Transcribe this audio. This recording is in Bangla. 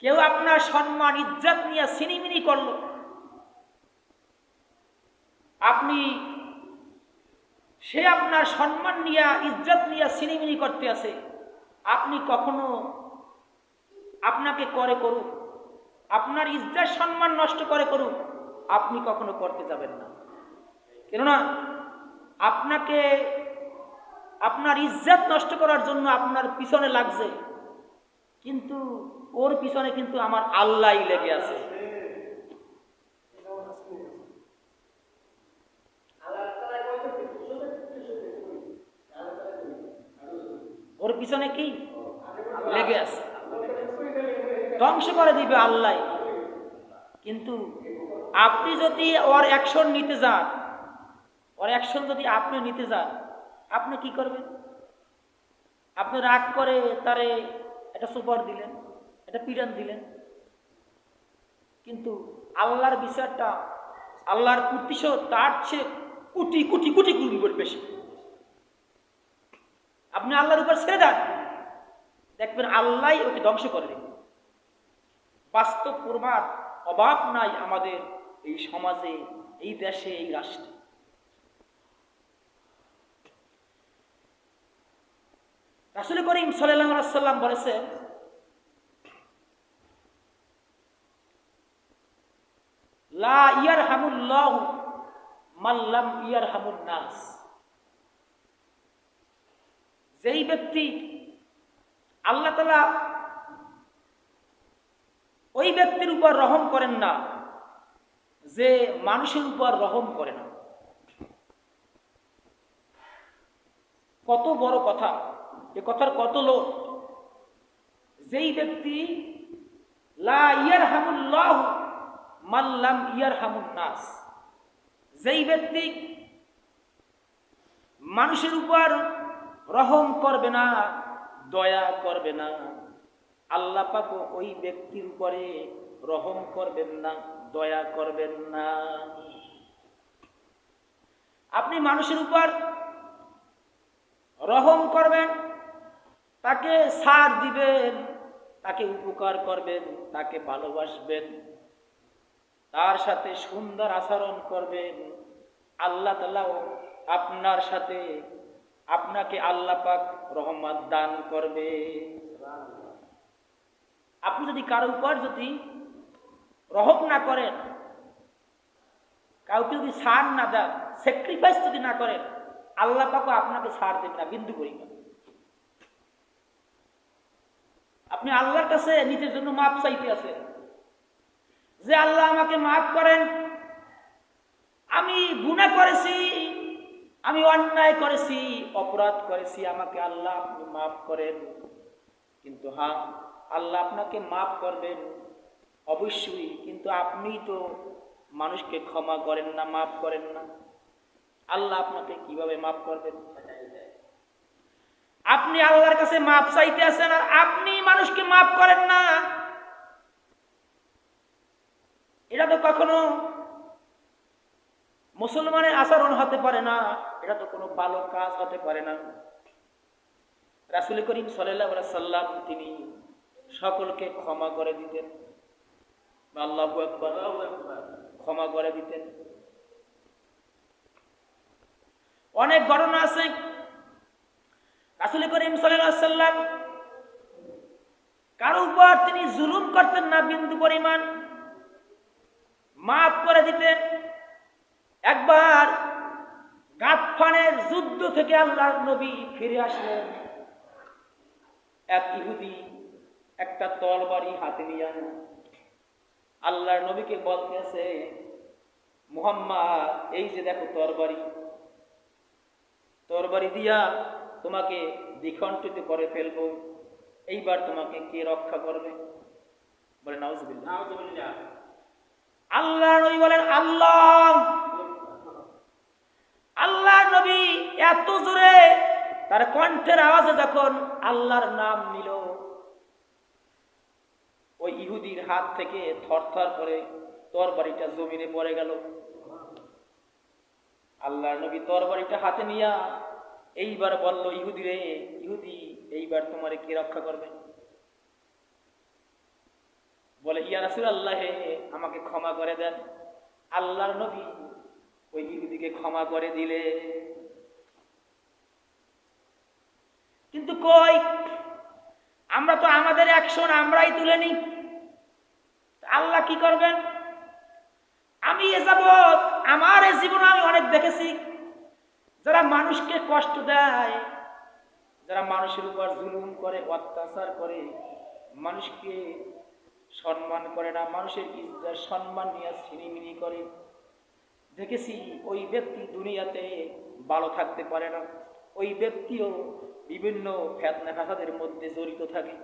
কেউ আপনার সম্মান, ইজ্জত নিয়ে সিনিমিনি করল। আপনি, সে আপনার সম্মান নিয়ে, ইজ্জত নিয়ে সিনিমিনি করতে আছে আপনি কখনো আপনাকে করে করুক, আপনার ইজ্জত সম্মান নষ্ট করে করুক, আপনি কখনো করতে যাবেন না। কেননা, আপনাকে, আপনার ইজ্জত নষ্ট করার জন্য আপনার পিছনে লাগছে। কিন্তু ওর পিছনে কিন্তু আমার আল্লাহ লেগে আছে। ওর পিছনে কি? লেগে আছে। ধ্বংস করে দিবে আল্লাহ। কিন্তু আপনি যদি ওর অ্যাকশন নিতে যান, ওর অ্যাকশন যদি আপনি নিতে যান, আপনি কি করবেন? আপনি রাগ করে তারে একটা সুপার দিলেন। একটা পিডান দিলেন। কিন্তু আল্লাহর বিচারটা আল্লাহর প্রতিশোধ তার চেয়ে কোটি কোটি কোটি কোটি বেশি। আপনি আল্লাহর উপর ছেড়ে দেন। দেখবেন আল্লাহ ওকে ধ্বংস করে দেবে বাস্তব প্রমাণ অভাব নাই আমাদের এই সমাজে, এই দেশে, এই রাষ্ট্রে। রাসুল করিম সাল্লাম বলেছেন লা ইয়ার হামুল্লাহ মাল্লাম ইয়ার হামুল নাস। যেই ব্যক্তি আল্লাহ তালা ওই ব্যক্তির উপর রহম করেন না, যে মানুষের উপর রহম করে না। কত বড় কথা, এ কথার কত লোক যেই ব্যক্তি লা ইয়ার হামুল্লাহ মাল্লাম ইয়ার হামুল নাস। যেই ব্যক্তি মানুষের উপর রহম করবে না, দয়া করবে না, আল্লাহ পাক ওই ব্যক্তির উপরে রহম করবেন না, দয়া করবেন না। আপনি মানুষের উপর রহম করবেন, তাকে সার দিবেন, তাকে উপকার করবেন, তাকে ভালোবাসবেন। তার সাথে সুন্দর আচরণ করবেন। আল্লাহ তালাও আপনার সাথে আপনাকে আল্লাহ পাক রহমত দান করবে। আপনি যদি কারও উপর যদি রহম না করেন, কাউকে যদি সার না দেন স্যাক্রিফাইস যদি না করেন, আল্লাহ পাকও আপনাকে সার দেবে না, বিন্দু পরিমাণ আপনি আল্লাহর কাছে নিজের জন্য মাপ চাইতে আছেন। যে আল্লাহ আমাকে মাফ করেন, আমি গুণা করেছি, আমি অন্যায় করেছি, অপরাধ করেছি, আমাকে আল্লাহ আপনি মাফ করেন। কিন্তু হ্যাঁ আল্লাহ আপনাকে মাফ করবেন, অবশ্যই। কিন্তু আপনি তো মানুষকে ক্ষমা করেন না, মাফ করেন না। আল্লাহ আপনাকে কীভাবে মাফ করবেন? আপনি আল্লাহর কাছে মাপ চাইতে আছেন আর আপনি মানুষকে মাফ করেন না এটা তো কখনো মুসলমানের আচরণ হতে পারে না, এটা তো কোনো ভালো কাজ হতে পারে না। রাসুল করিম সাল্লাম তিনি সকলকে ক্ষমা করে দিতেন। আল্লাহ ক্ষমা করে দিতেন। অনেক ঘটনা আছে। রাসুল করিম সাল্লাম কারও উপর তিনি জুলুম করতেন না বিন্দু পরিমাণ। মাফ করে দিতেন। একবার গাতফানের যুদ্ধ থেকে আল্লাহ নবী ফিরে আসলেন। এক ইহুদি একটা তরবারি হাতে নিয়ে আল্লাহর নবীকে বলতেছে, মুহাম্মদ, এই যে দেখো তরবারি। তরবারি দিয়া তোমাকে দ্বিখণ্ডিত করে ফেলব। এইবার তোমাকে কে রক্ষা করবে? বলে নাউজুবিল্লাহ। আল্লাহ নবী বলেন, আল্লাহ। আল্লাহ নবী এত জোরে তার কণ্ঠের আওয়াজে যখন আল্লাহর নাম নিল, ওই ইহুদির হাত থেকে থরথর করে তরবারিটা জমিনে পড়ে গেল। আল্লাহর নবী তরবারিটা হাতে নিয়া এইবার বলল, ইহুদি রে, ইহুদি, এইবার তোমারে কে রক্ষা করবে? বলে, ইয়া রাসূলুল্লাহ আমাকে ক্ষমা করে দেন। আল্লাহর নবী ওই ইহুদিকে ক্ষমা করে দিলে। কিন্তু কই? আমরা তো আমাদের অ্যাকশন আমরাই তুলে নিই। আল্লাহ কি করবেন? আমি এ যাবৎ, আমার এ জীবনে আমি অনেক দেখেছি। যারা মানুষকে কষ্ট দেয়, যারা মানুষের উপর জুলুম করে, অত্যাচার করে, মানুষকে সম্মান করে না, মানুষের ইজ্জার সম্মান নিয়ে ছিনিমিনি করে। দেখেছি ওই ব্যক্তি দুনিয়াতে ভালো থাকতে পারে না। ওই ব্যক্তিও বিভিন্ন ফেতনা ফাসাদের মধ্যে জড়িত থাকে।